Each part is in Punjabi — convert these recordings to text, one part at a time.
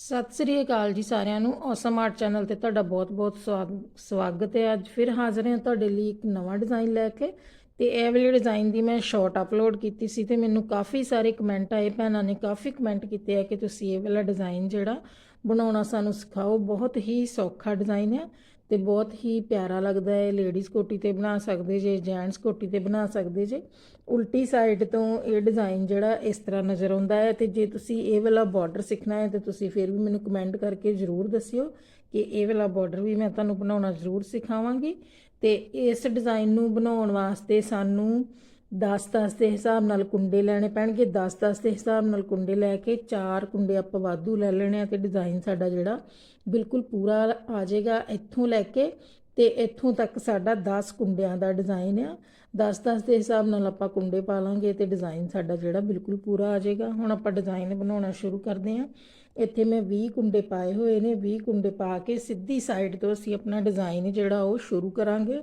ਸਤਿ ਸ੍ਰੀ ਅਕਾਲ ਜੀ ਸਾਰਿਆਂ ਨੂੰ। ਔਸਮ ਆਰਟ ਚੈਨਲ ਤੇ ਤੁਹਾਡਾ ਬਹੁਤ-ਬਹੁਤ ਸਵਾਗ- ਸਵਾਗਤ ਹੈ ਅੱਜ। ਫਿਰ ਹਾਜ਼ਰ ਹਾਂ ਤੁਹਾਡੇ ਲਈ ਇੱਕ ਨਵਾਂ ਡਿਜ਼ਾਈਨ ਲੈ ਕੇ। ਤੇ ਇਹ ਵਾਲੇ ਡਿਜ਼ਾਈਨ ਦੀ ਮੈਂ ਸ਼ਾਰਟ ਅਪਲੋਡ ਕੀਤੀ ਸੀ ਤੇ ਮੈਨੂੰ ਕਾਫੀ ਸਾਰੇ ਕਮੈਂਟ ਆਏ। ਭੈਣਾਂ ਨੇ ਕਾਫੀ ਕਮੈਂਟ ਕੀਤੇ ਆ ਕਿ ਤੁਸੀਂ ਇਹ ਵਾਲਾ ਡਿਜ਼ਾਈਨ ਜਿਹੜਾ ਬਣਾਉਣਾ ਸਾਨੂੰ ਸਿਖਾਓ। ਬਹੁਤ ਹੀ ਸੌਖਾ ਡਿਜ਼ਾਈਨ ਹੈ ਤੇ ਬਹੁਤ ਹੀ ਪਿਆਰਾ ਲੱਗਦਾ ਹੈ। ਲੇਡੀਜ਼ ਕੋਟੀ ਤੇ ਬਣਾ ਸਕਦੇ ਜੇ ਜੈਂਟਸ ਕੋਟੀ ਤੇ ਬਣਾ ਸਕਦੇ ਜੇ। ਉਲਟੀ ਸਾਈਡ ਤੋਂ ਇਹ ਡਿਜ਼ਾਈਨ ਜਿਹੜਾ ਇਸ ਤਰ੍ਹਾਂ ਨਜ਼ਰ ਆਉਂਦਾ ਹੈ ਤੇ ਜੇ ਤੁਸੀਂ ਇਹ ਵਾਲਾ ਬਾਰਡਰ ਸਿੱਖਣਾ ਹੈ ਤੇ ਤੁਸੀਂ ਫਿਰ ਵੀ ਮੈਨੂੰ ਕਮੈਂਟ ਕਰਕੇ ਜ਼ਰੂਰ ਦੱਸਿਓ ਕਿ ਇਹ ਵਾਲਾ ਬਾਰਡਰ ਵੀ ਮੈਂ ਤੁਹਾਨੂੰ ਬਣਾਉਣਾ ਜ਼ਰੂਰ ਸਿਖਾਵਾਂਗੀ। ਤੇ ਇਸ ਡਿਜ਼ਾਈਨ ਨੂੰ ਬਣਾਉਣ ਵਾਸਤੇ ਸਾਨੂੰ 10-10 ਦੇ ਹਿਸਾਬ ਨਾਲ ਕੁੰਡੇ ਲੈਣੇ ਪੈਣਗੇ। 10-10 ਦੇ ਹਿਸਾਬ ਨਾਲ ਕੁੰਡੇ ਲੈ ਕੇ ਚਾਰ ਕੁੰਡੇ ਆਪਾਂ ਵਾਧੂ ਲੈ ਲੈਣੇ ਆ ਤੇ ਡਿਜ਼ਾਈਨ ਸਾਡਾ ਜਿਹੜਾ ਬਿਲਕੁਲ ਪੂਰਾ ਆ ਜਾਏਗਾ ਇੱਥੋਂ ਲੈ ਕੇ ਤੇ ਇੱਥੋਂ ਤੱਕ ਸਾਡਾ 10 ਕੁੰਡਿਆਂ ਦਾ ਡਿਜ਼ਾਈਨ ਆ। 10-10 ਦੇ ਹਿਸਾਬ ਨਾਲ ਆਪਾਂ ਕੁੰਡੇ ਪਾ ਲਾਂਗੇ ਤੇ ਡਿਜ਼ਾਈਨ ਸਾਡਾ ਜਿਹੜਾ ਬਿਲਕੁਲ ਪੂਰਾ ਆ ਜਾਏਗਾ। ਹੁਣ ਆਪਾਂ ਡਿਜ਼ਾਈਨ ਬਣਾਉਣਾ ਸ਼ੁਰੂ ਕਰਦੇ ਹਾਂ। ਇੱਥੇ ਮੈਂ 20 ਕੁੰਡੇ ਪਾਏ ਹੋਏ ਨੇ। 20 ਕੁੰਡੇ ਪਾ ਕੇ ਸਿੱਧੀ ਸਾਈਡ ਤੋਂ ਅਸੀਂ ਆਪਣਾ ਡਿਜ਼ਾਈਨ ਜਿਹੜਾ ਉਹ ਸ਼ੁਰੂ ਕਰਾਂਗੇ।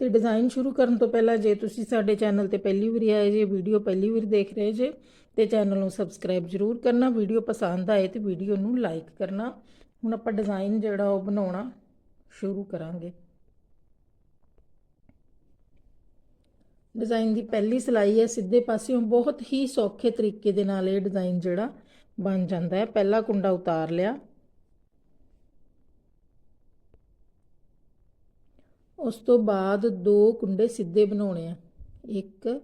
ਤੇ ਡਿਜ਼ਾਈਨ ਸ਼ੁਰੂ ਕਰਨ ਤੋਂ ਪਹਿਲਾਂ ਜੇ ਤੁਸੀਂ ਸਾਡੇ ਚੈਨਲ ਤੇ ਪਹਿਲੀ ਵਾਰੀ ਆਏ ਜੇ, ਵੀਡੀਓ ਪਹਿਲੀ ਵਾਰ ਦੇਖ ਰਹੇ ਜੇ, ਤੇ ਚੈਨਲ ਨੂੰ ਸਬਸਕ੍ਰਾਈਬ ਜ਼ਰੂਰ ਕਰਨਾ, ਵੀਡੀਓ ਪਸੰਦ ਆਏ ਤੇ ਵੀਡੀਓ ਨੂੰ ਲਾਈਕ ਕਰਨਾ। ਹੁਣ ਆਪਾਂ ਡਿਜ਼ਾਈਨ ਜਿਹੜਾ ਉਹ ਬਣਾਉਣਾ ਸ਼ੁਰੂ ਕਰਾਂਗੇ। ਡਿਜ਼ਾਈਨ ਦੀ ਪਹਿਲੀ ਸਲਾਈ ਹੈ, ਸਿੱਧੇ ਪਾਸਿਓਂ ਬਹੁਤ ਹੀ ਸੌਖੇ ਤਰੀਕੇ ਦੇ ਨਾਲ ਇਹ ਡਿਜ਼ਾਈਨ ਜਿਹੜਾ ਬਣ ਜਾਂਦਾ ਹੈ। ਪਹਿਲਾ ਕੁੰਡਾ ਉਤਾਰ ਲਿਆ। ਉਸ ਤੋਂ ਬਾਅਦ ਦੋ ਕੁੰਡੇ ਸਿੱਧੇ ਬਣਾਉਣੇ ਆ। ਇੱਕ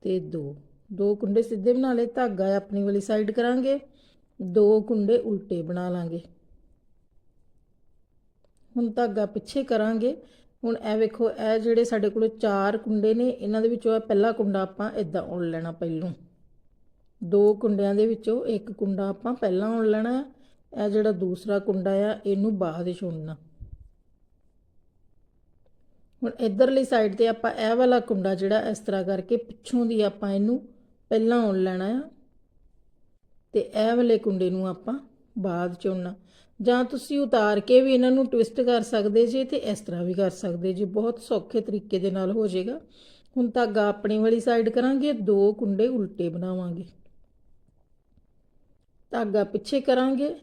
ਤੇ ਦੋ। ਦੋ ਕੁੰਡੇ ਸਿੱਧੇ ਬਣਾ ਲਏ, ਧਾਗਾ ਆਪਣੀ ਵਾਲੀ ਸਾਈਡ ਕਰਾਂਗੇ। ਦੋ ਕੁੰਡੇ ਉਲਟੇ ਬਣਾ ਲਾਂਗੇ। ਹੁਣ ਧਾਗਾ ਪਿੱਛੇ ਕਰਾਂਗੇ। ਹੁਣ ਇਹ ਵੇਖੋ, ਇਹ ਜਿਹੜੇ ਸਾਡੇ ਕੋਲ ਚਾਰ ਕੁੰਡੇ ਨੇ, ਇਹਨਾਂ ਦੇ ਵਿੱਚੋਂ ਇਹ ਪਹਿਲਾ ਕੁੰਡਾ ਆਪਾਂ ਇਦਾਂ ਉਣ ਲੈਣਾ ਪਹਿਲੋਂ। ਦੋ ਕੁੰਡਿਆਂ ਦੇ ਵਿੱਚੋਂ ਇੱਕ ਕੁੰਡਾ ਆਪਾਂ ਪਹਿਲਾਂ ਉਣ ਲੈਣਾ। ਇਹ ਜਿਹੜਾ ਦੂਸਰਾ ਕੁੰਡਾ ਆ, ਇਹਨੂੰ ਬਾਅਦ ਵਿੱਚ ਉਣਨਾ। ਹੁਣ ਇਧਰਲੀ ਸਾਈਡ ਤੇ ਆਪਾਂ ਇਹ ਵਾਲਾ ਕੁੰਡਾ ਜਿਹੜਾ ਇਸ ਤਰ੍ਹਾਂ ਕਰਕੇ ਪਿੱਛੋਂ ਦੀ ਆਪਾਂ ਇਹਨੂੰ ਪਹਿਲਾਂ ਉਣ ਲੈਣਾ ਆ। ਤੇ ਇਹ ਵਾਲੇ ਕੁੰਡੇ ਨੂੰ ਆਪਾਂ ਬਾਅਦ ਚੁਣਨਾ ਜਾਂ ਤੁਸੀਂ ਉਤਾਰ ਕੇ ਵੀ ਇਹਨਾਂ ਨੂੰ ਟਵਿਸਟ ਕਰ ਸਕਦੇ ਜੇ ਤੇ ਇਸ ਤਰ੍ਹਾਂ ਵੀ ਕਰ ਸਕਦੇ ਜੀ। ਬਹੁਤ ਸੌਖੇ ਤਰੀਕੇ ਦੇ ਨਾਲ ਹੋ ਜਾਏਗਾ। ਹੁਣ ਧਾਗਾ ਆਪਣੀ ਵਾਲੀ ਸਾਈਡ ਕਰਾਂਗੇ, ਦੋ ਕੁੰਡੇ ਉਲਟੇ ਬਣਾਵਾਂਗੇ। ਧਾਗਾ ਪਿੱਛੇ ਕਰਾਂਗੇ।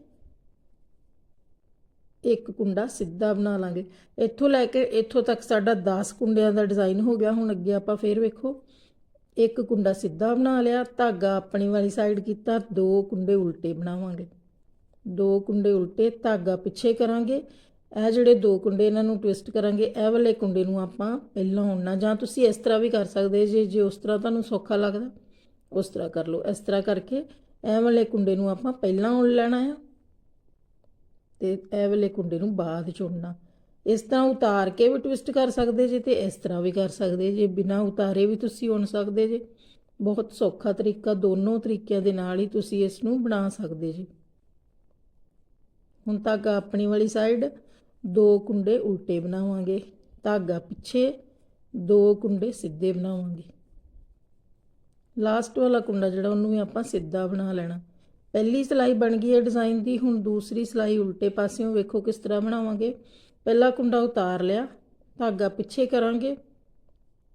ਇੱਕ ਕੁੰਡਾ ਸਿੱਧਾ ਬਣਾ ਲਾਂਗੇ। ਇੱਥੋਂ ਲੈ ਕੇ ਇੱਥੋਂ ਤੱਕ ਸਾਡਾ 10 ਕੁੰਡਿਆਂ ਦਾ ਡਿਜ਼ਾਈਨ ਹੋ ਗਿਆ। ਹੁਣ ਅੱਗੇ ਆਪਾਂ ਫੇਰ ਵੇਖੋ। ਇੱਕ ਕੁੰਡਾ ਸਿੱਧਾ ਬਣਾ ਲਿਆ, ਧਾਗਾ ਆਪਣੀ ਵਾਲੀ ਸਾਈਡ ਕੀਤਾ, ਦੋ ਕੁੰਡੇ ਉਲਟੇ ਬਣਾਵਾਂਗੇ। ਦੋ ਕੁੰਡੇ ਉਲਟੇ, ਧਾਗਾ ਪਿੱਛੇ ਕਰਾਂਗੇ। ਇਹ ਜਿਹੜੇ ਦੋ ਕੁੰਡੇ ਇਹਨਾਂ ਨੂੰ ਟਵਿਸਟ ਕਰਾਂਗੇ, ਇਹ ਵਾਲੇ ਕੁੰਡੇ ਨੂੰ ਆਪਾਂ ਪਹਿਲਾਂ ਉਣਨਾ ਜਾਂ ਤੁਸੀਂ ਇਸ ਤਰ੍ਹਾਂ ਵੀ ਕਰ ਸਕਦੇ ਜੇ ਜੇ ਉਸ ਤਰ੍ਹਾਂ ਤੁਹਾਨੂੰ ਸੌਖਾ ਲੱਗਦਾ, ਉਸ ਤਰ੍ਹਾਂ ਕਰ ਲਓ। ਇਸ ਤਰ੍ਹਾਂ ਕਰਕੇ ਇਹ ਵਾਲੇ ਕੁੰਡੇ ਨੂੰ ਆਪਾਂ ਪਹਿਲਾਂ ਉਣ ਲੈਣਾ ਆ। ਤੇ ਇਹ ਵਾਲੇ ਕੁੰਡੇ ਨੂੰ ਬਾਅਦ ਚੁਣਨਾ ਇਸ ਤਰ੍ਹਾਂ ਉਤਾਰ ਕੇ ਵੀ ਟਵਿਸਟ ਕਰ ਸਕਦੇ ਜੇ ਤੇ ਇਸ ਤਰ੍ਹਾਂ ਵੀ ਕਰ ਸਕਦੇ ਜੇ। ਬਿਨਾਂ ਉਤਾਰੇ ਵੀ ਤੁਸੀਂ ਉਣ ਸਕਦੇ ਜੇ। ਬਹੁਤ ਸੌਖਾ ਤਰੀਕਾ, ਦੋਨੋਂ ਤਰੀਕਿਆਂ ਦੇ ਨਾਲ ਹੀ ਤੁਸੀਂ ਇਸ ਨੂੰ ਬਣਾ ਸਕਦੇ ਜੀ। ਹੁਣ ਧਾਗਾ ਆਪਣੀ ਵਾਲੀ ਸਾਈਡ ਦੋ ਕੁੰਡੇ ਉਲਟੇ ਬਣਾਵਾਂਗੇ। ਧਾਗਾ ਪਿੱਛੇ ਦੋ ਕੁੰਡੇ ਸਿੱਧੇ ਬਣਾਵਾਂਗੇ। ਲਾਸਟ ਵਾਲਾ ਕੁੰਡਾ ਜਿਹੜਾ ਉਹਨੂੰ ਵੀ ਆਪਾਂ ਸਿੱਧਾ ਬਣਾ ਲੈਣਾ। ਪਹਿਲੀ ਸਲਾਈ ਬਣ ਗਈ ਹੈ ਡਿਜ਼ਾਈਨ ਦੀ, ਹੁਣ ਦੂਸਰੀ ਸਲਾਈ ਉਲਟੇ ਪਾਸਿਓਂ ਵੇਖੋ ਕਿਸ ਤਰ੍ਹਾਂ ਬਣਾਵਾਂਗੇ। ਪਹਿਲਾ ਕੁੰਡਾ ਉਤਾਰ ਲਿਆ, ਧਾਗਾ ਪਿੱਛੇ ਕਰਾਂਗੇ।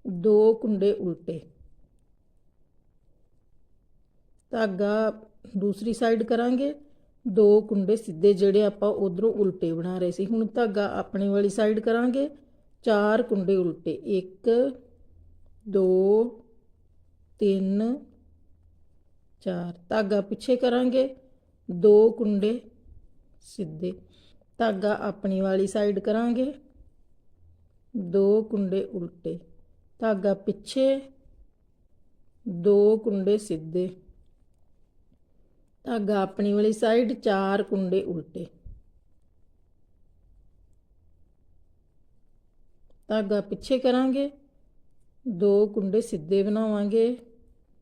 ਦੋ ਕੁੰਡੇ ਉਲਟੇ। ਧਾਗਾ ਦੂਸਰੀ ਸਾਈਡ ਕਰਾਂਗੇ। ਦੋ ਕੁੰਡੇ ਸਿੱਧੇ ਜਿਹੜੇ ਆਪਾਂ ਉਧਰੋਂ ਉਲਟੇ ਬਣਾ ਰਹੇ ਸੀ। ਹੁਣ ਧਾਗਾ ਆਪਣੇ ਵਾਲੀ ਸਾਈਡ ਕਰਾਂਗੇ। ਚਾਰ ਕੁੰਡੇ ਉਲਟੇ। 1 2 3 4 ਧਾਗਾ ਪਿੱਛੇ ਕਰਾਂਗੇ। ਦੋ ਕੁੰਡੇ ਸਿੱਧੇ। ਧਾਗਾ ਆਪਣੀ ਵਾਲੀ ਸਾਈਡ ਕਰਾਂਗੇ। ਦੋ ਕੁੰਡੇ ਉਲਟੇ। ਧਾਗਾ ਪਿੱਛੇ। ਦੋ ਕੁੰਡੇ ਸਿੱਧੇ। ਧਾਗਾ ਆਪਣੀ ਵਾਲੀ ਸਾਈਡ ਚਾਰ ਕੁੰਡੇ ਉਲਟੇ। ਧਾਗਾ ਪਿੱਛੇ ਕਰਾਂਗੇ। ਦੋ ਕੁੰਡੇ ਸਿੱਧੇ ਬਣਾਵਾਂਗੇ।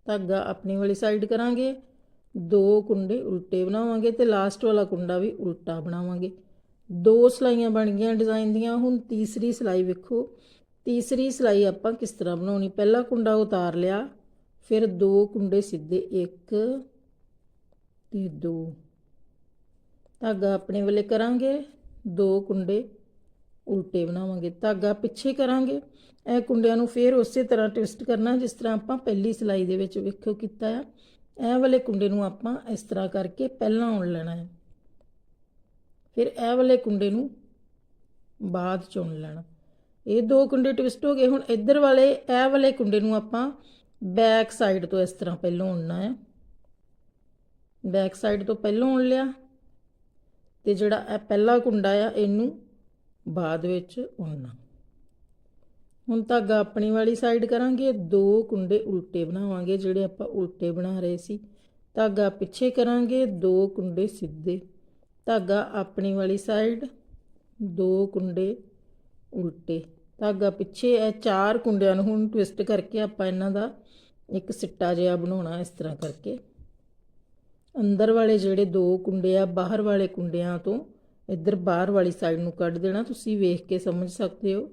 ਧਾਗਾ ਆਪਣੀ ਵਾਲੀ ਸਾਈਡ ਕਰਾਂਗੇ। ਦੋ ਕੁੰਡੇ ਉਲਟੇ ਬਣਾਵਾਂਗੇ ਤੇ ਲਾਸਟ ਵਾਲਾ ਕੁੰਡਾ ਵੀ ਉਲਟਾ ਬਣਾਵਾਂਗੇ। ਦੋ ਸਲਾਈਆਂ ਬਣ ਗਈਆਂ ਡਿਜ਼ਾਈਨ ਦੀਆਂ, ਹੁਣ ਤੀਸਰੀ ਸਲਾਈ ਵੇਖੋ। ਤੀਸਰੀ ਸਲਾਈ ਆਪਾਂ ਕਿਸ ਤਰ੍ਹਾਂ ਬਣਾਉਣੀ? ਪਹਿਲਾ ਕੁੰਡਾ ਉਤਾਰ ਲਿਆ, ਫਿਰ ਦੋ ਕੁੰਡੇ ਸਿੱਧੇ, ਇੱਕ ਤੇ ਦੋ। ਧਾਗਾ ਆਪਣੇ ਵੱਲੇ ਕਰਾਂਗੇ, ਦੋ ਕੁੰਡੇ ਉਲਟੇ ਬਣਾਵਾਂਗੇ। ਧਾਗਾ ਪਿੱਛੇ ਕਰਾਂਗੇ ਇਹ ਕੁੰਡਿਆਂ ਨੂੰ ਫੇਰ ਉਸੇ ਤਰ੍ਹਾਂ ਟਵਿਸਟ ਕਰਨਾ ਜਿਸ ਤਰ੍ਹਾਂ ਆਪਾਂ ਪਹਿਲੀ ਸਿਲਾਈ ਦੇ ਵਿੱਚ ਵੇਖੋ ਕੀਤਾ ਆ। ਇਹ ਵਾਲੇ ਕੁੰਡੇ ਨੂੰ ਆਪਾਂ ਇਸ ਤਰ੍ਹਾਂ ਕਰਕੇ ਪਹਿਲਾਂ ਉਣ ਲੈਣਾ ਹੈ। ਫਿਰ ਇਹ ਵਾਲੇ ਕੁੰਡੇ ਨੂੰ ਬਾਅਦ ਚੁਣ ਲੈਣਾ। ਇਹ ਦੋ ਕੁੰਡੇ ਟਵਿਸਟ ਹੋ ਗਏ। ਹੁਣ ਇੱਧਰ ਵਾਲੇ, ਇਹ ਵਾਲੇ ਕੁੰਡੇ ਨੂੰ ਆਪਾਂ ਬੈਕ ਸਾਈਡ ਤੋਂ ਇਸ ਤਰ੍ਹਾਂ ਪਹਿਲਾਂ ਉਣਨਾ ਹੈ। ਬੈਕ ਸਾਈਡ ਤੋਂ ਪਹਿਲਾਂ ਉਣ ਲਿਆ ਤੇ ਜਿਹੜਾ ਇਹ ਪਹਿਲਾ ਕੁੰਡਾ ਆ, ਇਹਨੂੰ ਬਾਅਦ ਵਿੱਚ ਉਣਨਾ ਹੁਣ ਧਾਗਾ ਆਪਣੀ ਵਾਲੀ ਸਾਈਡ ਕਰਾਂਗੇ, ਦੋ ਕੁੰਡੇ ਉਲਟੇ ਬਣਾਵਾਂਗੇ ਜਿਹੜੇ ਆਪਾਂ ਉਲਟੇ ਬਣਾ ਰਹੇ ਸੀ। ਧਾਗਾ ਪਿੱਛੇ ਕਰਾਂਗੇ, ਦੋ ਕੁੰਡੇ ਸਿੱਧੇ। ਧਾਗਾ ਆਪਣੀ ਵਾਲੀ ਸਾਈਡ ਦੋ ਕੁੰਡੇ ਉਲਟੇ। ਧਾਗਾ ਪਿੱਛੇ ਇਹ ਚਾਰ ਕੁੰਡਿਆਂ ਨੂੰ ਹੁਣ ਟਵਿਸਟ ਕਰਕੇ ਆਪਾਂ ਇਹਨਾਂ ਦਾ ਇੱਕ ਸਿੱਟਾ ਜਿਹਾ ਬਣਾਉਣਾ ਇਸ ਤਰ੍ਹਾਂ ਕਰਕੇ। ਅੰਦਰ ਵਾਲੇ ਜਿਹੜੇ ਦੋ ਕੁੰਡੇ ਆ, ਬਾਹਰ ਵਾਲੇ ਕੁੰਡਿਆਂ ਤੋਂ ਇੱਧਰ ਬਾਹਰ ਵਾਲੀ ਸਾਈਡ ਨੂੰ ਕੱਢ ਦੇਣਾ। ਤੁਸੀਂ ਵੇਖ ਕੇ ਸਮਝ ਸਕਦੇ ਹੋ।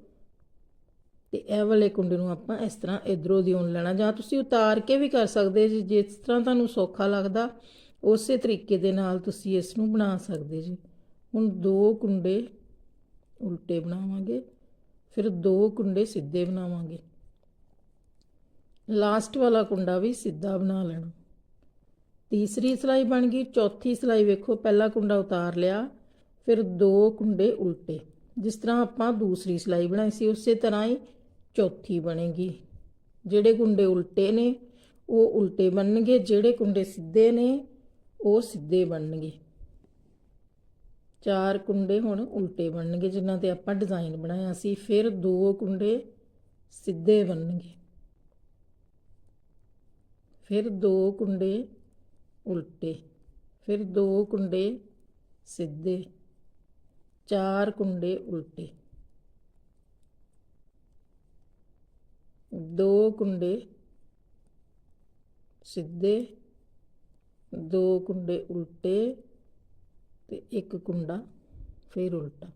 ਤੇ ਇਹ ਵਾਲੇ ਕੁੰਡੇ ਨੂੰ ਆਪਾਂ ਇਸ ਤਰ੍ਹਾਂ ਇਧਰੋਂ ਦੀ ਉਣ ਲੈਣਾ, ਜਾਂ ਤੁਸੀਂ ਉਤਾਰ ਕੇ ਵੀ ਕਰ ਸਕਦੇ ਜੀ, ਜਿਸ ਤਰ੍ਹਾਂ ਤੁਹਾਨੂੰ ਸੌਖਾ ਲੱਗਦਾ, ਉਸੇ ਤਰੀਕੇ ਦੇ ਨਾਲ ਤੁਸੀਂ ਇਸ ਨੂੰ ਬਣਾ ਸਕਦੇ ਜੀ। ਹੁਣ ਦੋ ਕੁੰਡੇ ਉਲਟੇ ਬਣਾਵਾਂਗੇ, ਫਿਰ ਦੋ ਕੁੰਡੇ ਸਿੱਧੇ ਬਣਾਵਾਂਗੇ। ਲਾਸਟ ਵਾਲਾ ਕੁੰਡਾ ਵੀ ਸਿੱਧਾ ਬਣਾ ਲੈਣਾ। ਤੀਸਰੀ ਸਲਾਈ ਬਣ ਗਈ, ਚੌਥੀ ਸਲਾਈ ਵੇਖੋ, ਪਹਿਲਾ ਕੁੰਡਾ ਉਤਾਰ ਲਿਆ, ਫਿਰ ਦੋ ਕੁੰਡੇ ਉਲਟੇ। ਜਿਸ ਤਰ੍ਹਾਂ ਆਪਾਂ ਦੂਸਰੀ ਸਲਾਈ ਬਣਾਈ ਸੀ, ਉਸੇ ਤਰ੍ਹਾਂ ਹੀ ਚੌਥੀ ਬਣੇਗੀ। ਜਿਹੜੇ ਕੁੰਡੇ ਉਲਟੇ ਨੇ, ਉਹ ਉਲਟੇ ਬਣਨਗੇ, ਜਿਹੜੇ ਕੁੰਡੇ ਸਿੱਧੇ ਨੇ, ਉਹ ਸਿੱਧੇ ਬਣਨਗੇ। ਚਾਰ ਕੁੰਡੇ ਹੁਣ ਉਲਟੇ ਬਣਨਗੇ, ਜਿਨ੍ਹਾਂ ਤੇ ਆਪਾਂ ਡਿਜ਼ਾਈਨ ਬਣਾਇਆ ਸੀ। ਫਿਰ ਦੋ ਕੁੰਡੇ ਸਿੱਧੇ ਬਣਨਗੇ। ਫਿਰ ਦੋ ਕੁੰਡੇ ਉਲਟੇ। ਫਿਰ ਦੋ ਕੁੰਡੇ ਸਿੱਧੇ। ਚਾਰ ਕੁੰਡੇ ਉਲਟੇ। ਦੋ ਕੁੰਡੇ ਸਿੱਧੇ, ਦੋ ਕੁੰਡੇ ਉਲਟੇ ਤੇ ਇੱਕ ਕੁੰਡਾ ਫਿਰ ਉਲਟਾ।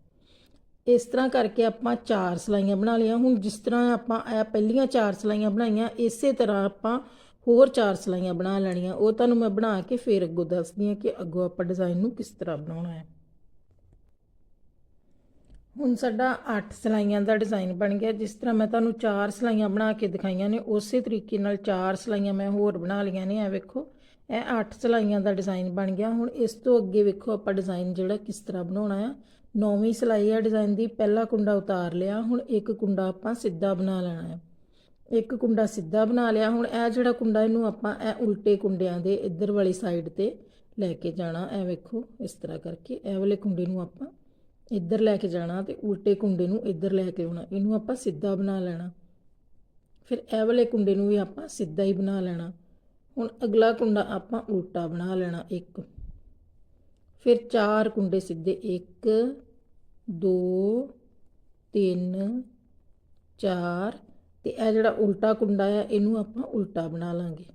ਇਸ ਤਰ੍ਹਾਂ ਕਰਕੇ ਆਪਾਂ ਚਾਰ ਸਲਾਈਆਂ ਬਣਾ ਲਈਆਂ। ਹੁਣ ਜਿਸ ਤਰ੍ਹਾਂ ਆਪਾਂ ਇਹ ਪਹਿਲੀਆਂ ਚਾਰ ਸਲਾਈਆਂ ਬਣਾਈਆਂ, ਇਸੇ ਤਰ੍ਹਾਂ ਆਪਾਂ ਹੋਰ ਚਾਰ ਸਲਾਈਆਂ ਬਣਾ ਲੈਣੀਆਂ। ਉਹ ਤੁਹਾਨੂੰ ਮੈਂ ਬਣਾ ਕੇ ਫਿਰ ਅੱਗੋਂ ਦੱਸਦੀ ਹਾਂ ਕਿ ਅੱਗੋਂ ਆਪਾਂ ਡਿਜ਼ਾਈਨ ਨੂੰ ਕਿਸ ਤਰ੍ਹਾਂ ਬਣਾਉਣਾ ਹੈ। ਹੁਣ ਸਾਡਾ 8 ਸਲਾਈਆਂ ਦਾ ਡਿਜ਼ਾਈਨ ਬਣ ਗਿਆ। ਜਿਸ ਤਰ੍ਹਾਂ ਮੈਂ ਤੁਹਾਨੂੰ ਚਾਰ ਸਲਾਈਆਂ ਬਣਾ ਕੇ ਦਿਖਾਈਆਂ ਨੇ, ਉਸੇ ਤਰੀਕੇ ਨਾਲ ਚਾਰ ਸਲਾਈਆਂ ਮੈਂ ਹੋਰ ਬਣਾ ਲਈਆਂ ਨੇ ਇਹ ਵੇਖੋ। ਇਹ 8 ਸਲਾਈਆਂ ਦਾ ਡਿਜ਼ਾਈਨ ਬਣ ਗਿਆ। ਹੁਣ ਇਸ ਤੋਂ ਅੱਗੇ ਵੇਖੋ ਆਪਾਂ ਡਿਜ਼ਾਈਨ ਜਿਹੜਾ ਕਿਸ ਤਰ੍ਹਾਂ ਬਣਾਉਣਾ ਆ। ਨੌਵੀਂ ਸਲਾਈ ਆ ਡਿਜ਼ਾਈਨ ਦੀ, ਪਹਿਲਾ ਕੁੰਡਾ ਉਤਾਰ ਲਿਆ, ਹੁਣ ਇੱਕ ਕੁੰਡਾ ਆਪਾਂ ਸਿੱਧਾ ਬਣਾ ਲੈਣਾ ਹੈ ਇੱਕ ਕੁੰਡਾ ਸਿੱਧਾ ਬਣਾ ਲਿਆ, ਹੁਣ ਇਹ ਜਿਹੜਾ ਕੁੰਡਾ ਇਹਨੂੰ ਆਪਾਂ ਇਹ ਉਲਟੇ ਕੁੰਡਿਆਂ ਦੇ ਇੱਧਰ ਵਾਲੀ ਸਾਈਡ ਤੇ ਲੈ ਕੇ ਜਾਣਾ ਇਹ ਵੇਖੋ, ਇਸ ਤਰ੍ਹਾਂ ਕਰਕੇ ਇਹ ਵਾਲੇ ਕੁੰਡੇ ਨੂੰ ਆਪਾਂ ਇੱਧਰ ਲੈ ਕੇ ਜਾਣਾ ਤੇ ਉਲਟੇ ਕੁੰਡੇ ਨੂੰ ਇੱਧਰ ਲੈ ਕੇ ਆਉਣਾ, ਇਹਨੂੰ ਆਪਾਂ ਸਿੱਧਾ ਬਣਾ ਲੈਣਾ। ਫਿਰ ਇਹ ਵਾਲੇ ਕੁੰਡੇ ਨੂੰ ਵੀ ਆਪਾਂ ਸਿੱਧਾ ਹੀ ਬਣਾ ਲੈਣਾ। ਹੁਣ ਅਗਲਾ ਕੁੰਡਾ ਆਪਾਂ ਉਲਟਾ ਬਣਾ ਲੈਣਾ ਇੱਕ। ਫਿਰ ਚਾਰ ਕੁੰਡੇ ਸਿੱਧੇ 1 2 3 4 ਤੇ ਇਹ ਜਿਹੜਾ ਉਲਟਾ ਕੁੰਡਾ ਆ, ਇਹਨੂੰ ਆਪਾਂ ਉਲਟਾ ਬਣਾ ਲਾਂਗੇ।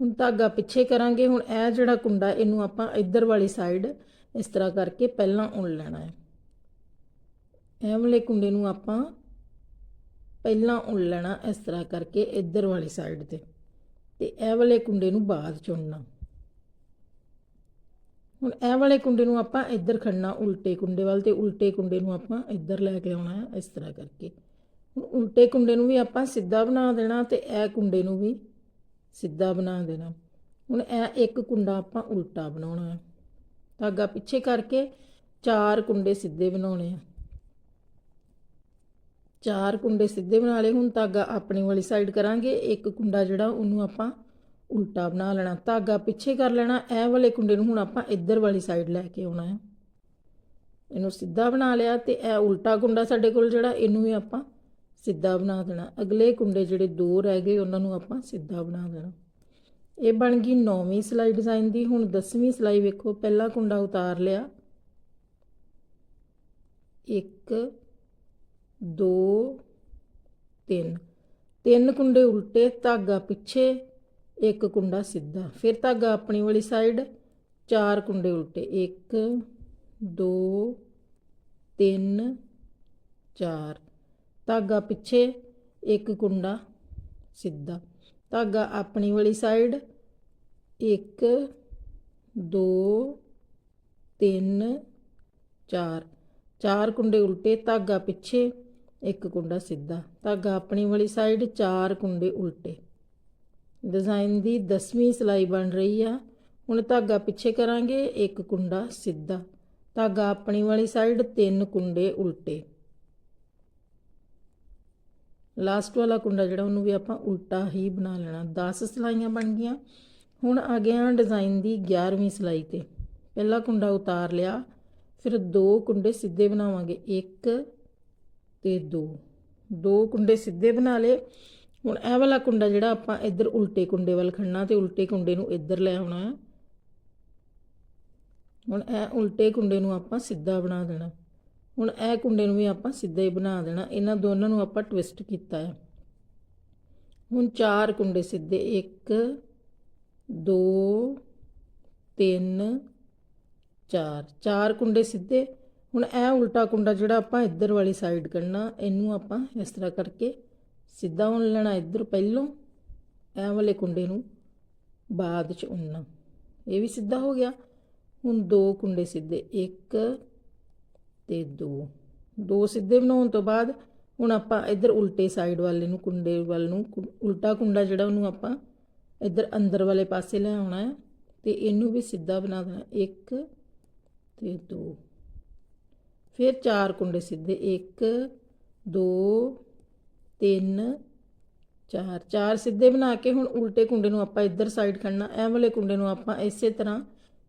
ਹੁਣ ਧਾਗਾ ਪਿੱਛੇ ਕਰਾਂਗੇ, ਹੁਣ ਇਹ ਜਿਹੜਾ ਕੁੰਡਾ, ਇਹਨੂੰ ਆਪਾਂ ਇੱਧਰ ਵਾਲੀ ਸਾਈਡ ਇਸ ਤਰ੍ਹਾਂ ਕਰਕੇ ਪਹਿਲਾਂ ਉਣ ਲੈਣਾ ਹੈ। ਇਹ ਵਾਲੇ ਕੁੰਡੇ ਨੂੰ ਆਪਾਂ ਪਹਿਲਾਂ ਉਣ ਲੈਣਾ ਇਸ ਤਰ੍ਹਾਂ ਕਰਕੇ ਇੱਧਰ ਵਾਲੀ ਸਾਈਡ ਤੇ। ਤੇ ਇਹ ਵਾਲੇ ਕੁੰਡੇ ਨੂੰ ਬਾਅਦ ਚੁਣਨਾ ਹੁਣ ਇਹ ਵਾਲੇ ਕੁੰਡੇ ਨੂੰ ਆਪਾਂ ਇੱਧਰ ਖੜਨਾ, ਉਲਟੇ ਕੁੰਡੇ ਵੱਲ ਤੇ ਉਲਟੇ ਕੁੰਡੇ ਨੂੰ ਆਪਾਂ ਇੱਧਰ ਲੈ ਕੇ ਆਉਣਾ ਹੈ ਇਸ ਤਰ੍ਹਾਂ ਕਰਕੇ। ਹੁਣ ਉਲਟੇ ਕੁੰਡੇ ਨੂੰ ਵੀ ਆਪਾਂ ਸਿੱਧਾ ਬਣਾ ਦੇਣਾ ਤੇ ਇਹ ਕੁੰਡੇ ਨੂੰ ਵੀ ਸਿੱਧਾ ਬਣਾ ਦੇਣਾ। ਹੁਣ ਇਹ ਇੱਕ ਕੁੰਡਾ ਆਪਾਂ ਉਲਟਾ ਬਣਾਉਣਾ ਹੈ। ਧਾਗਾ ਪਿੱਛੇ ਕਰਕੇ ਚਾਰ ਕੁੰਡੇ ਸਿੱਧੇ ਬਣਾਉਣੇ ਆ। ਚਾਰ ਕੁੰਡੇ ਸਿੱਧੇ ਬਣਾ ਲਏ। ਹੁਣ ਧਾਗਾ ਆਪਣੀ ਵਾਲੀ ਸਾਈਡ ਕਰਾਂਗੇ। ਇੱਕ ਕੁੰਡਾ ਜਿਹੜਾ, ਉਹਨੂੰ ਆਪਾਂ ਉਲਟਾ ਬਣਾ ਲੈਣਾ। ਧਾਗਾ ਪਿੱਛੇ ਕਰ ਲੈਣਾ। ਇਹ ਵਾਲੇ ਕੁੰਡੇ ਨੂੰ ਹੁਣ ਆਪਾਂ ਇੱਧਰ ਵਾਲੀ ਸਾਈਡ ਲੈ ਕੇ ਆਉਣਾ ਹੈ ਇਹਨੂੰ ਸਿੱਧਾ ਬਣਾ ਲਿਆ ਤੇ ਇਹ ਉਲਟਾ ਕੁੰਡਾ ਸਾਡੇ ਕੋਲ ਜਿਹੜਾ, ਇਹਨੂੰ ਵੀ ਆਪਾਂ ਸਿੱਧਾ ਬਣਾ ਦੇਣਾ। ਅਗਲੇ ਕੁੰਡੇ ਜਿਹੜੇ ਦੋ ਰਹਿ ਗਏ, ਉਹਨਾਂ ਨੂੰ ਆਪਾਂ ਸਿੱਧਾ ਬਣਾ ਦੇਣਾ। ਇਹ ਬਣ ਗਈ ਨੌਵੀਂ ਸਿਲਾਈ ਡਿਜ਼ਾਈਨ ਦੀ। ਹੁਣ 10ਵੀਂ ਸਿਲਾਈ ਵੇਖੋ, ਪਹਿਲਾ ਕੁੰਡਾ ਉਤਾਰ ਲਿਆ। 1 2 3 ਤਿੰਨ ਕੁੰਡੇ ਉਲਟੇ, ਧਾਗਾ ਪਿੱਛੇ, ਇੱਕ ਕੁੰਡਾ ਸਿੱਧਾ। ਫਿਰ ਧਾਗਾ ਆਪਣੀ ਵਾਲੀ ਸਾਈਡ ਚਾਰ ਕੁੰਡੇ ਉਲਟੇ। 1 2 3 4 ਧਾਗਾ ਪਿੱਛੇ, ਇੱਕ ਕੁੰਡਾ ਸਿੱਧਾ। ਧਾਗਾ ਆਪਣੀ ਵਾਲੀ ਸਾਈਡ 1 2 3 4 ਚਾਰ ਕੁੰਡੇ ਉਲਟੇ, ਧਾਗਾ ਪਿੱਛੇ, ਇੱਕ ਕੁੰਡਾ ਸਿੱਧਾ। ਧਾਗਾ ਆਪਣੀ ਵਾਲੀ ਸਾਈਡ ਚਾਰ ਕੁੰਡੇ ਉਲਟੇ। ਡਿਜ਼ਾਈਨ ਦੀ 10ਵੀਂ ਸਲਾਈ ਬਣ ਰਹੀ ਆ। ਹੁਣ ਧਾਗਾ ਪਿੱਛੇ ਕਰਾਂਗੇ, ਇੱਕ ਕੁੰਡਾ ਸਿੱਧਾ। ਧਾਗਾ ਆਪਣੀ ਵਾਲੀ ਸਾਈਡ ਤਿੰਨ ਕੁੰਡੇ ਉਲਟੇ। ਲਾਸਟ ਵਾਲਾ ਕੁੰਡਾ ਜਿਹੜਾ ਉਹਨੂੰ ਵੀ ਆਪਾਂ ਉਲਟਾ ਹੀ ਬਣਾ ਲੈਣਾ। 10 ਸਲਾਈਆਂ ਬਣ ਗਈਆਂ। ਹੁਣ ਆ ਗਿਆ ਡਿਜ਼ਾਈਨ ਦੀ 11ਵੀਂ ਸਲਾਈ ਤੇ। ਪਹਿਲਾ ਕੁੰਡਾ ਉਤਾਰ ਲਿਆ, ਫਿਰ ਦੋ ਕੁੰਡੇ ਸਿੱਧੇ ਬਣਾਵਾਂਗੇ, ਇੱਕ ਤੇ ਦੋ। ਦੋ ਕੁੰਡੇ ਸਿੱਧੇ ਬਣਾ ਲਏ। ਹੁਣ ਇਹ ਵਾਲਾ ਕੁੰਡਾ ਜਿਹੜਾ ਆਪਾਂ ਇੱਧਰ ਉਲਟੇ ਕੁੰਡੇ ਵੱਲ ਖੜਨਾ ਤੇ ਉਲਟੇ ਕੁੰਡੇ ਨੂੰ ਇੱਧਰ ਲੈ ਆਉਣਾ। ਹੁਣ ਇਹ ਉਲਟੇ ਕੁੰਡੇ ਨੂੰ ਆਪਾਂ ਸਿੱਧਾ ਬਣਾ ਦੇਣਾ। ਹੁਣ ਇਹ ਕੁੰਡੇ ਨੂੰ ਵੀ ਆਪਾਂ ਸਿੱਧਾ ਹੀ ਬਣਾ ਦੇਣਾ। ਇਹਨਾਂ ਦੋਨਾਂ ਨੂੰ ਆਪਾਂ ਟਵਿਸਟ ਕੀਤਾ ਹੈ। ਹੁਣ ਚਾਰ ਕੁੰਡੇ ਸਿੱਧੇ। 1 2 3 4 ਚਾਰ ਕੁੰਡੇ ਸਿੱਧੇ। ਹੁਣ ਇਹ ਉਲਟਾ ਕੁੰਡਾ ਜਿਹੜਾ ਆਪਾਂ ਇੱਧਰ ਵਾਲੀ ਸਾਈਡ ਕਰਨਾ, ਇਹਨੂੰ ਆਪਾਂ ਇਸ ਤਰ੍ਹਾਂ ਕਰਕੇ ਸਿੱਧਾ ਉਣ ਲੈਣਾ ਇੱਧਰ ਪਹਿਲੋਂ। ਇਹ ਵਾਲੇ ਕੁੰਡੇ ਨੂੰ ਬਾਅਦ ਚ ਉਣਨਾ ਇਹ ਵੀ ਸਿੱਧਾ ਹੋ ਗਿਆ। ਹੁਣ ਦੋ ਕੁੰਡੇ ਸਿੱਧੇ। 1 ਤੇ 2 ਦੋ ਸਿੱਧੇ ਬਣਾਉਣ ਤੋਂ ਬਾਅਦ ਹੁਣ ਆਪਾਂ ਇੱਧਰ ਉਲਟੇ ਸਾਈਡ ਵਾਲੇ ਨੂੰ, ਕੁੰਡੇ ਵੱਲ ਨੂੰ, ਕੁ- ਉਲਟਾ ਕੁੰਡਾ ਜਿਹੜਾ ਉਹਨੂੰ ਆਪਾਂ ਇੱਧਰ ਅੰਦਰ ਵਾਲੇ ਪਾਸੇ ਲੈ ਆਉਣਾ ਹੈ ਤੇ ਇਹਨੂੰ ਵੀ ਸਿੱਧਾ ਬਣਾ ਦੇਣਾ। 1 ਤੇ 2 ਫਿਰ ਚਾਰ ਕੁੰਡੇ ਸਿੱਧੇ। 1 2 3 ਚਾਰ। ਚਾਰ ਸਿੱਧੇ ਬਣਾ ਕੇ ਹੁਣ ਉਲਟੇ ਕੁੰਡੇ ਨੂੰ ਆਪਾਂ ਇੱਧਰ ਸਾਈਡ ਖੜਨਾ ਇਹ ਵਾਲੇ ਕੁੰਡੇ ਨੂੰ ਆਪਾਂ ਇਸੇ ਤਰ੍ਹਾਂ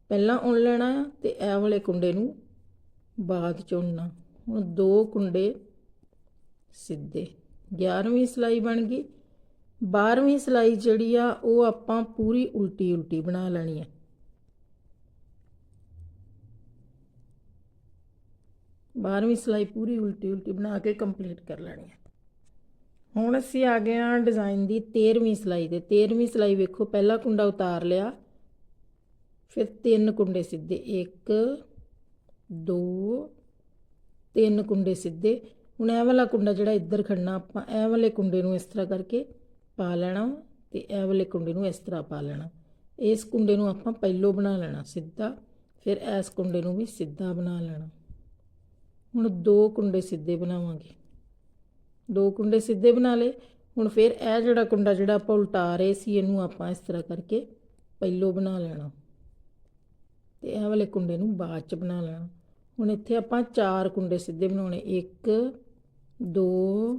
ਪਹਿਲਾਂ ਉਣ ਲੈਣਾ ਆ ਤੇ ਇਹ ਵਾਲੇ ਕੁੰਡੇ ਨੂੰ ਬਾਅਦ ਚ ਹੁਣ ਦੋ ਕੁੰਡੇ ਸਿੱਧੇ। 11ਵੀਂ ਸਲਾਈ ਬਣ ਗਈ। 12ਵੀਂ ਸਲਾਈ ਜਿਹੜੀ ਆ, ਉਹ ਆਪਾਂ ਪੂਰੀ ਉਲਟੀ ਉਲਟੀ ਬਣਾ ਲੈਣੀ ਹੈ ਬਾਰਵੀਂ ਸਲਾਈ ਪੂਰੀ ਉਲਟੀ ਉਲਟੀ ਬਣਾ ਕੇ ਕੰਪਲੀਟ ਕਰ ਲੈਣੀ ਹੈ ਹੁਣ ਅਸੀਂ ਆ ਗਏ ਹਾਂ ਡਿਜ਼ਾਈਨ ਦੀ 13ਵੀਂ ਸਲਾਈ ਤੇ। 13ਵੀਂ ਸਲਾਈ ਵੇਖੋ, ਪਹਿਲਾ ਕੁੰਡਾ ਉਤਾਰ ਲਿਆ। ਫਿਰ ਤਿੰਨ ਕੁੰਡੇ ਸਿੱਧੇ। 1 2 ਤਿੰਨ ਕੁੰਡੇ ਸਿੱਧੇ। ਹੁਣ ਇਹ ਵਾਲਾ ਕੁੰਡਾ ਜਿਹੜਾ ਇੱਧਰ ਖੜਨਾ, ਆਪਾਂ ਇਹ ਵਾਲੇ ਕੁੰਡੇ ਨੂੰ ਇਸ ਤਰ੍ਹਾਂ ਕਰਕੇ ਪਾ ਲੈਣਾ ਵਾ ਤੇ ਇਹ ਵਾਲੇ ਕੁੰਡੇ ਨੂੰ ਇਸ ਤਰ੍ਹਾਂ ਪਾ ਲੈਣਾ। ਇਸ ਕੁੰਡੇ ਨੂੰ ਆਪਾਂ ਪਹਿਲੋਂ ਬਣਾ ਲੈਣਾ ਸਿੱਧਾ, ਫਿਰ ਇਸ ਕੁੰਡੇ ਨੂੰ ਵੀ ਸਿੱਧਾ ਬਣਾ ਲੈਣਾ। ਹੁਣ ਦੋ ਕੁੰਡੇ ਸਿੱਧੇ ਬਣਾਵਾਂਗੇ। ਦੋ ਕੁੰਡੇ ਸਿੱਧੇ ਬਣਾ ਲਏ। ਹੁਣ ਫਿਰ ਇਹ ਜਿਹੜਾ ਕੁੰਡਾ ਜਿਹੜਾ ਆਪਾਂ ਉਲਟਾ ਰਹੇ ਸੀ, ਇਹਨੂੰ ਆਪਾਂ ਇਸ ਤਰ੍ਹਾਂ ਕਰਕੇ ਪਹਿਲੋਂ ਬਣਾ ਲੈਣਾ। ਤੇ ਇਹ ਵਾਲੇ ਕੁੰਡੇ ਨੂੰ ਬਾਅਦ ਚ ਬਣਾ ਲੈਣਾ। ਹੁਣ ਇੱਥੇ ਆਪਾਂ ਚਾਰ ਕੁੰਡੇ ਸਿੱਧੇ ਬਣਾਉਣੇ। 1 2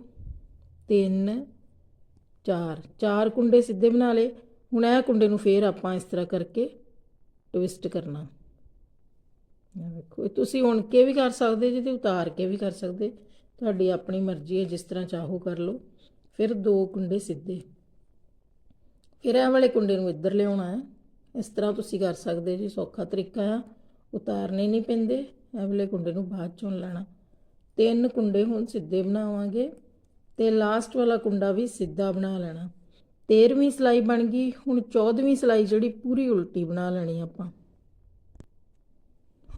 3 4 ਚਾਰ ਕੁੰਡੇ ਸਿੱਧੇ ਬਣਾ ਲਏ। ਹੁਣ ਇਹ ਕੁੰਡੇ ਨੂੰ ਫੇਰ ਆਪਾਂ ਇਸ ਤਰ੍ਹਾਂ ਕਰਕੇ ਟਵਿਸਟ ਕਰਨਾ। ਇਹ ਵੇਖੋ ਤੁਸੀਂ ਉਣ ਕੇ ਵੀ ਕਰ ਸਕਦੇ ਜੀ ਤੇ ਉਤਾਰ ਕੇ ਵੀ ਕਰ ਸਕਦੇ। ਤੁਹਾਡੀ ਆਪਣੀ ਮਰਜ਼ੀ ਹੈ, ਜਿਸ ਤਰ੍ਹਾਂ ਚਾਹੋ ਕਰ ਲਓ। ਫਿਰ ਦੋ ਕੁੰਡੇ ਸਿੱਧੇ। ਫਿਰ ਇਹ ਵਾਲੇ ਕੁੰਡੇ ਨੂੰ ਇੱਧਰ ਲਿਆਉਣਾ ਹੈ। ਇਸ ਤਰ੍ਹਾਂ ਤੁਸੀਂ ਕਰ ਸਕਦੇ ਜੀ, ਸੌਖਾ ਤਰੀਕਾ ਆ। ਉਤਾਰਨੇ ਨਹੀਂ ਪੈਂਦੇ। ਇਹ ਵਾਲੇ ਕੁੰਡੇ ਨੂੰ ਬਾਅਦ ਚੋਂ ਲੈਣਾ। ਤਿੰਨ ਕੁੰਡੇ ਹੁਣ ਸਿੱਧੇ ਬਣਾਵਾਂਗੇ ਤੇ ਲਾਸਟ ਵਾਲਾ ਕੁੰਡਾ ਵੀ ਸਿੱਧਾ ਬਣਾ ਲੈਣਾ। 13ਵੀਂ ਸਲਾਈ ਬਣ ਗਈ, ਹੁਣ 14ਵੀਂ ਸਲਾਈ ਜਿਹੜੀ ਪੂਰੀ ਉਲਟੀ ਬਣਾ ਲੈਣੀ ਆਪਾਂ।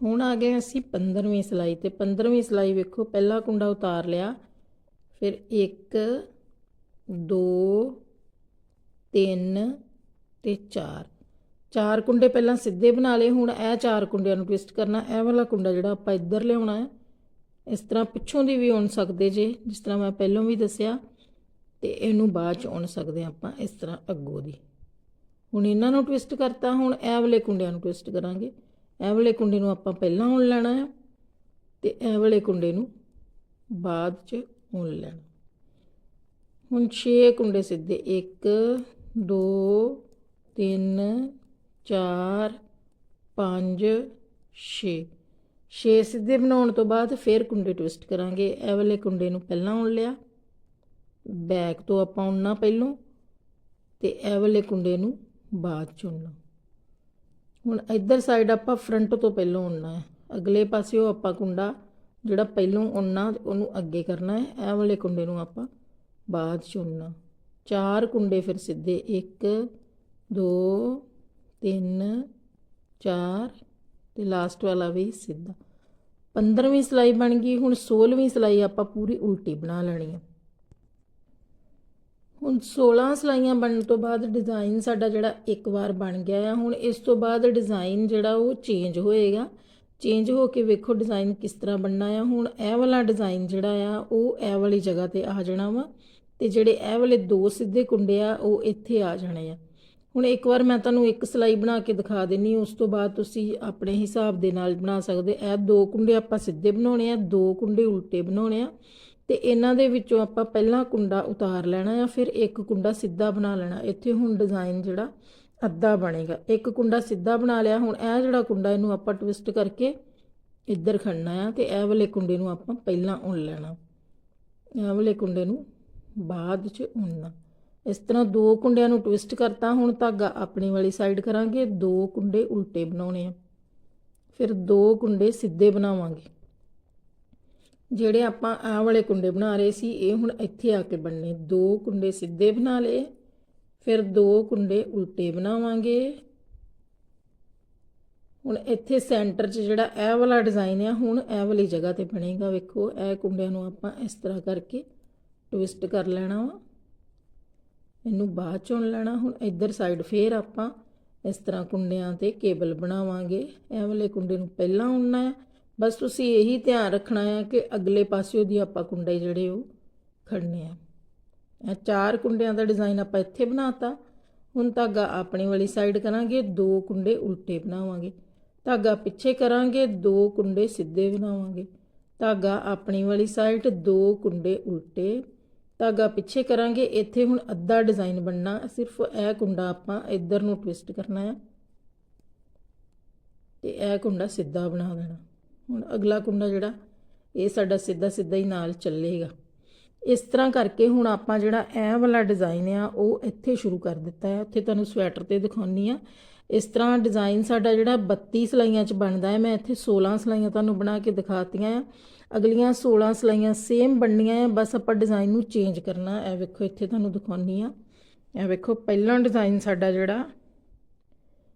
ਹੁਣ ਆ ਗਏ ਅਸੀਂ 15ਵੀਂ ਸਲਾਈ ਤੇ 15ਵੀਂ ਸਲਾਈ ਵੇਖੋ, ਪਹਿਲਾ ਕੁੰਡਾ ਉਤਾਰ ਲਿਆ। ਫਿਰ 1 2 3 ਤੇ 4 ਚਾਰ ਕੁੰਡੇ ਪਹਿਲਾਂ ਸਿੱਧੇ ਬਣਾ ਲਏ, ਹੁਣ ਇਹ ਚਾਰ ਕੁੰਡਿਆਂ ਨੂੰ ਟਵਿਸਟ ਕਰਨਾ, ਇਹ ਵਾਲਾ ਕੁੰਡਾ ਜਿਹੜਾ ਆਪਾਂ ਇੱਧਰ ਲਿਆਉਣਾ ਹੈ, ਇਸ ਤਰ੍ਹਾਂ ਪਿੱਛੋਂ ਦੀ ਵੀ ਉਣ ਸਕਦੇ ਜੇ, ਜਿਸ ਤਰ੍ਹਾਂ ਮੈਂ ਪਹਿਲਾਂ ਵੀ ਦੱਸਿਆ, ਤੇ ਇਹਨੂੰ ਬਾਅਦ ਚ ਉਣ ਸਕਦੇ ਹਾਂ ਆਪਾਂ, ਇਸ ਤਰ੍ਹਾਂ ਅੱਗੋਂ ਦੀ। ਹੁਣ ਇਹਨਾਂ ਨੂੰ ਟਵਿਸਟ ਕਰਤਾ, ਹੁਣ ਇਹ ਵਾਲੇ ਕੁੰਡਿਆਂ ਨੂੰ ਟਵਿਸਟ ਕਰਾਂਗੇ। ਇਹ ਵਾਲੇ ਕੁੰਡੇ ਨੂੰ ਆਪਾਂ ਪਹਿਲਾਂ ਉਣ ਲੈਣਾ ਹੈ, ਤੇ ਇਹ ਵਾਲੇ ਕੁੰਡੇ ਨੂੰ ਬਾਅਦ ਚ ਉਣ ਲੈਣਾ। ਹੁਣ 6 ਕੁੰਡੇ ਸਿੱਧੇ 1 2 3 4 5 6 6 ਸਿੱਧੇ ਬਣਾਉਣ ਤੋਂ ਬਾਅਦ ਫਿਰ ਕੁੰਡੇ ਟਵਿਸਟ ਕਰਾਂਗੇ। ਇਹ ਵਾਲੇ ਕੁੰਡੇ ਨੂੰ ਪਹਿਲਾਂ ਉਣ ਲਿਆ। ਬੈਕ ਤੋਂ ਆਪਾਂ ਉਣਨਾ ਪਹਿਲੋਂ ਤੇ ਇਹ ਵਾਲੇ ਕੁੰਡੇ ਨੂੰ ਬਾਅਦ ਚੁਣਨਾ ਹੁਣ ਇੱਧਰ ਸਾਈਡ ਆਪਾਂ ਫਰੰਟ ਤੋਂ ਪਹਿਲਾਂ ਉਣਨਾ ਹੈ। ਅਗਲੇ ਪਾਸਿਓ ਆਪਾਂ ਕੁੰਡਾ ਜਿਹੜਾ ਪਹਿਲੋਂ ਉਣਨਾ, ਉਹਨੂੰ ਅੱਗੇ ਕਰਨਾ ਹੈ। ਇਹ ਵਾਲੇ ਕੁੰਡੇ ਨੂੰ ਆਪਾਂ ਬਾਅਦ ਚੁਣਨਾ ਚਾਰ ਕੁੰਡੇ ਫਿਰ ਸਿੱਧੇ। 1 2 3 4 ਤੇ ਲਾਸਟ ਵਾਲਾ ਵੀ ਸਿੱਧਾ। 15ਵੀਂ ਸਲਾਈ ਬਣ ਗਈ, ਹੁਣ 16ਵੀਂ ਸਲਾਈ ਆਪਾਂ ਪੂਰੀ ਉਲਟੀ ਬਣਾ ਲੈਣੀ ਹੈ ਹੁਣ 16 ਸਲਾਈਆਂ ਬਣਨ ਤੋਂ ਬਾਅਦ ਡਿਜ਼ਾਈਨ ਸਾਡਾ ਜਿਹੜਾ ਇੱਕ ਵਾਰ ਬਣ ਗਿਆ ਆ, ਹੁਣ ਇਸ ਤੋਂ ਬਾਅਦ ਡਿਜ਼ਾਈਨ ਜਿਹੜਾ ਉਹ ਚੇਂਜ ਹੋਏਗਾ। ਚੇਂਜ ਹੋ ਕੇ ਵੇਖੋ ਡਿਜ਼ਾਈਨ ਕਿਸ ਤਰ੍ਹਾਂ ਬਣਨਾ ਆ। ਹੁਣ ਇਹ ਵਾਲਾ ਡਿਜ਼ਾਈਨ ਜਿਹੜਾ ਆ, ਉਹ ਇਹ ਵਾਲੀ ਜਗ੍ਹਾ ਤੇ ਆ ਜਾਣਾ ਵਾ ਤੇ ਜਿਹੜੇ ਇਹ ਵਾਲੇ ਦੋ ਸਿੱਧੇ ਕੁੰਡੇ ਆ, ਉਹ ਇੱਥੇ ਆ ਜਾਣੇ ਆ। ਹੁਣ ਇੱਕ ਵਾਰ ਮੈਂ ਤੁਹਾਨੂੰ ਇੱਕ ਸਲਾਈ ਬਣਾ ਕੇ ਦਿਖਾ ਦਿੰਨੀ ਉਸ ਤੋਂ ਬਾਅਦ ਤੁਸੀਂ ਆਪਣੇ ਹਿਸਾਬ ਦੇ ਨਾਲ ਬਣਾ ਸਕਦੇ ਇਹ ਦੋ ਕੁੰਡੇ ਆਪਾਂ ਸਿੱਧੇ ਬਣਾਉਣੇ ਆ, ਦੋ ਕੁੰਡੇ ਉਲਟੇ ਬਣਾਉਣੇ ਆ। ਤੇ ਇਹਨਾਂ ਦੇ ਵਿੱਚੋਂ ਆਪਾਂ ਪਹਿਲਾਂ ਕੁੰਡਾ ਉਤਾਰ ਲੈਣਾ ਆ, ਫਿਰ ਇੱਕ ਕੁੰਡਾ ਸਿੱਧਾ ਬਣਾ ਲੈਣਾ। ਇੱਥੇ ਹੁਣ ਡਿਜ਼ਾਈਨ ਜਿਹੜਾ ਅੱਧਾ ਬਣੇਗਾ। ਇੱਕ ਕੁੰਡਾ ਸਿੱਧਾ ਬਣਾ ਲਿਆ, ਹੁਣ ਇਹ ਜਿਹੜਾ ਕੁੰਡਾ ਇਹਨੂੰ ਆਪਾਂ ਟਵਿਸਟ ਕਰਕੇ ਇੱਧਰ ਖੜਨਾ ਆ ਤੇ ਇਹ ਵਾਲੇ ਕੁੰਡੇ ਨੂੰ ਆਪਾਂ ਪਹਿਲਾਂ ਉਣ ਲੈਣਾ। ਇਹ ਵਾਲੇ ਕੁੰਡੇ ਨੂੰ ਬਾਅਦ ਚ ਉਣਨਾ ਇਸ ਤਰ੍ਹਾਂ ਦੋ ਕੁੰਡਿਆਂ ਨੂੰ ਟਵਿਸਟ ਕਰਤਾ, ਹੁਣ ਧਾਗਾ ਆਪਣੀ ਵਾਲੀ ਸਾਈਡ ਕਰਾਂਗੇ, ਦੋ ਕੁੰਡੇ ਉਲਟੇ ਬਣਾਉਣੇ ਆ। ਫਿਰ ਦੋ ਕੁੰਡੇ ਸਿੱਧੇ ਬਣਾਵਾਂਗੇ। ਜਿਹੜੇ ਆਪਾਂ ਆਹ ਵਾਲੇ ਕੁੰਡੇ ਬਣਾ ਰਹੇ ਸੀ, ਇਹ ਹੁਣ ਇੱਥੇ ਆ ਕੇ ਬਣਨੇ। ਦੋ ਕੁੰਡੇ ਸਿੱਧੇ ਬਣਾ ਲਏ, ਫਿਰ ਦੋ ਕੁੰਡੇ ਉਲਟੇ ਬਣਾਵਾਂਗੇ। ਹੁਣ ਇੱਥੇ ਸੈਂਟਰ 'ਚ ਜਿਹੜਾ ਇਹ ਵਾਲਾ ਡਿਜ਼ਾਈਨ ਆ, ਹੁਣ ਇਹ ਵਾਲੀ ਜਗ੍ਹਾ ਤੇ ਬਣੇਗਾ। ਵੇਖੋ, ਇਹ ਕੁੰਡਿਆਂ ਨੂੰ ਆਪਾਂ ਇਸ ਤਰ੍ਹਾਂ ਕਰਕੇ ਟਵਿਸਟ ਕਰ ਲੈਣਾ ਵਾ। ਇਹਨੂੰ ਬਾਅਦ ਚੁਣ ਲੈਣਾ। ਹੁਣ ਇੱਧਰ ਸਾਈਡ ਫੇਰ ਆਪਾਂ ਇਸ ਤਰ੍ਹਾਂ ਕੁੰਡਿਆਂ ਤੇ ਕੇਬਲ ਬਣਾਵਾਂਗੇ। ਇਹ ਵਾਲੇ ਕੁੰਡੇ ਨੂੰ ਪਹਿਲਾਂ ਉਣਨਾ ਹੈ। ਬਸ ਤੁਸੀਂ ਇਹੀ ਧਿਆਨ ਰੱਖਣਾ ਹੈ ਕਿ ਅਗਲੇ ਪਾਸਿਓ ਦੀ ਆਪਾਂ ਕੁੰਡੇ ਜਿਹੜੇ ਉਹ ਖੜਨੇ ਆ। ਇਹ ਚਾਰ ਕੁੰਡਿਆਂ ਦਾ ਡਿਜ਼ਾਈਨ ਆਪਾਂ ਇੱਥੇ ਬਣਾਤਾ। ਹੁਣ ਧਾਗਾ ਆਪਣੀ ਵਾਲੀ ਸਾਈਡ ਕਰਾਂਗੇ, ਦੋ ਕੁੰਡੇ ਉਲਟੇ ਬਣਾਵਾਂਗੇ। ਧਾਗਾ ਪਿੱਛੇ ਕਰਾਂਗੇ, ਦੋ ਕੁੰਡੇ ਸਿੱਧੇ ਬਣਾਵਾਂਗੇ। ਧਾਗਾ ਆਪਣੀ ਵਾਲੀ ਸਾਈਡ ਦੋ ਕੁੰਡੇ ਉਲਟੇ। ਧਾਗਾ ਪਿੱਛੇ ਕਰਾਂਗੇ, ਇੱਥੇ ਹੁਣ ਅੱਧਾ ਡਿਜ਼ਾਈਨ ਬਣਨਾ, ਸਿਰਫ ਇਹ ਕੁੰਡਾ ਆਪਾਂ ਇੱਧਰ ਨੂੰ ਟਵਿਸਟ ਕਰਨਾ ਹੈ ਤੇ ਇਹ ਕੁੰਡਾ ਸਿੱਧਾ ਬਣਾ ਦੇਣਾ। ਹੁਣ ਅਗਲਾ ਕੁੰਡਾ ਜਿਹੜਾ, ਇਹ ਸਾਡਾ ਸਿੱਧਾ ਸਿੱਧਾ ਹੀ ਨਾਲ ਚੱਲੇਗਾ। ਇਸ ਤਰ੍ਹਾਂ ਕਰਕੇ ਹੁਣ ਆਪਾਂ ਜਿਹੜਾ ਇਹ ਵਾਲਾ ਡਿਜ਼ਾਈਨ ਆ, ਉਹ ਇੱਥੇ ਸ਼ੁਰੂ ਕਰ ਦਿੱਤਾ ਹੈ ਉੱਥੇ ਤੁਹਾਨੂੰ ਸਵੈਟਰ ਤੇ ਦਿਖਾਉਣੀ ਆ। ਇਸ ਤਰ੍ਹਾਂ ਡਿਜ਼ਾਈਨ ਸਾਡਾ ਜਿਹੜਾ 32 ਸਲਾਈਆਂ 'ਚ ਬਣਦਾ ਹੈ ਮੈਂ ਇੱਥੇ 16 ਸਲਾਈਆਂ ਤੁਹਾਨੂੰ ਬਣਾ ਕੇ ਦਿਖਾਤੀਆਂ ਆ। ਅਗਲੀਆਂ 16 ਸਲਾਈਆਂ ਸੇਮ ਬਣਨੀਆਂ ਆ, ਬਸ ਆਪਾਂ ਡਿਜ਼ਾਈਨ ਨੂੰ ਚੇਂਜ ਕਰਨਾ ਇਹ ਵੇਖੋ, ਇੱਥੇ ਤੁਹਾਨੂੰ ਦਿਖਾਉਣੀ ਆ। ਇਹ ਵੇਖੋ, ਪਹਿਲਾ ਡਿਜ਼ਾਈਨ ਸਾਡਾ ਜਿਹੜਾ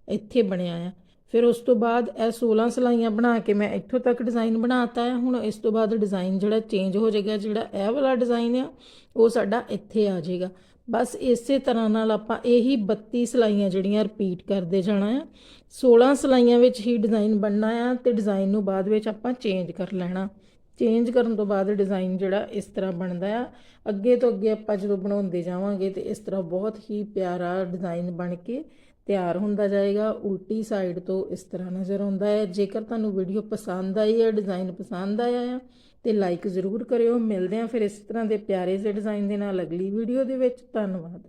ਇੱਥੇ ਬਣਿਆ ਆ। ਫਿਰ ਉਸ ਤੋਂ ਬਾਅਦ ਇਹ 16 ਸਲਾਈਆਂ ਬਣਾ ਕੇ ਮੈਂ ਇੱਥੋਂ ਤੱਕ ਡਿਜ਼ਾਈਨ ਬਣਾਤਾ ਹੈ ਹੁਣ ਇਸ ਤੋਂ ਬਾਅਦ ਡਿਜ਼ਾਈਨ ਜਿਹੜਾ ਚੇਂਜ ਹੋ ਜਾਏਗਾ, ਜਿਹੜਾ ਇਹ ਵਾਲਾ ਡਿਜ਼ਾਈਨ ਆ, ਉਹ ਸਾਡਾ ਇੱਥੇ ਆ ਜਾਏਗਾ। ਬਸ ਇਸੇ ਤਰ੍ਹਾਂ ਨਾਲ ਆਪਾਂ ਇਹੀ 32 ਸਲਾਈਆਂ ਜਿਹੜੀਆਂ ਰਿਪੀਟ ਕਰਦੇ ਜਾਣਾ ਆ। 16 ਸਲਾਈਆਂ ਵਿੱਚ ਹੀ ਡਿਜ਼ਾਈਨ ਬਣਨਾ ਆ ਤੇ ਡਿਜ਼ਾਈਨ ਨੂੰ ਬਾਅਦ ਵਿੱਚ ਆਪਾਂ ਚੇਂਜ ਕਰ ਲੈਣਾ। ਚੇਂਜ ਕਰਨ ਤੋਂ ਬਾਅਦ ਡਿਜ਼ਾਈਨ ਜਿਹੜਾ ਇਸ ਤਰ੍ਹਾਂ ਬਣਦਾ ਆ। ਅੱਗੇ ਤੋਂ ਅੱਗੇ ਆਪਾਂ ਜਦੋਂ ਬਣਾਉਂਦੇ ਜਾਵਾਂਗੇ ਤੇ ਇਸ ਤਰ੍ਹਾਂ ਬਹੁਤ ਹੀ ਪਿਆਰਾ ਡਿਜ਼ਾਈਨ ਬਣ ਕੇ ਤਿਆਰ ਹੁੰਦਾ ਜਾਏਗਾ। ਉਲਟੀ ਸਾਈਡ ਤੋਂ ਇਸ ਤਰ੍ਹਾਂ ਨਜ਼ਰ ਆਉਂਦਾ ਹੈ। ਜੇਕਰ ਤੁਹਾਨੂੰ ਵੀਡੀਓ ਪਸੰਦ ਆਈ ਹੈ ਡਿਜ਼ਾਈਨ ਪਸੰਦ ਆਇਆ ਆ, ਤੇ ਲਾਈਕ ਜ਼ਰੂਰ ਕਰਿਓ। ਮਿਲਦੇ ਆ ਫਿਰ ਇਸ ਤਰ੍ਹਾਂ ਦੇ ਪਿਆਰੇ ਜਿਹੇ ਡਿਜ਼ਾਈਨ ਦੇ ਨਾਲ ਅਗਲੀ ਵੀਡੀਓ ਦੇ ਵਿੱਚ। ਧੰਨਵਾਦ।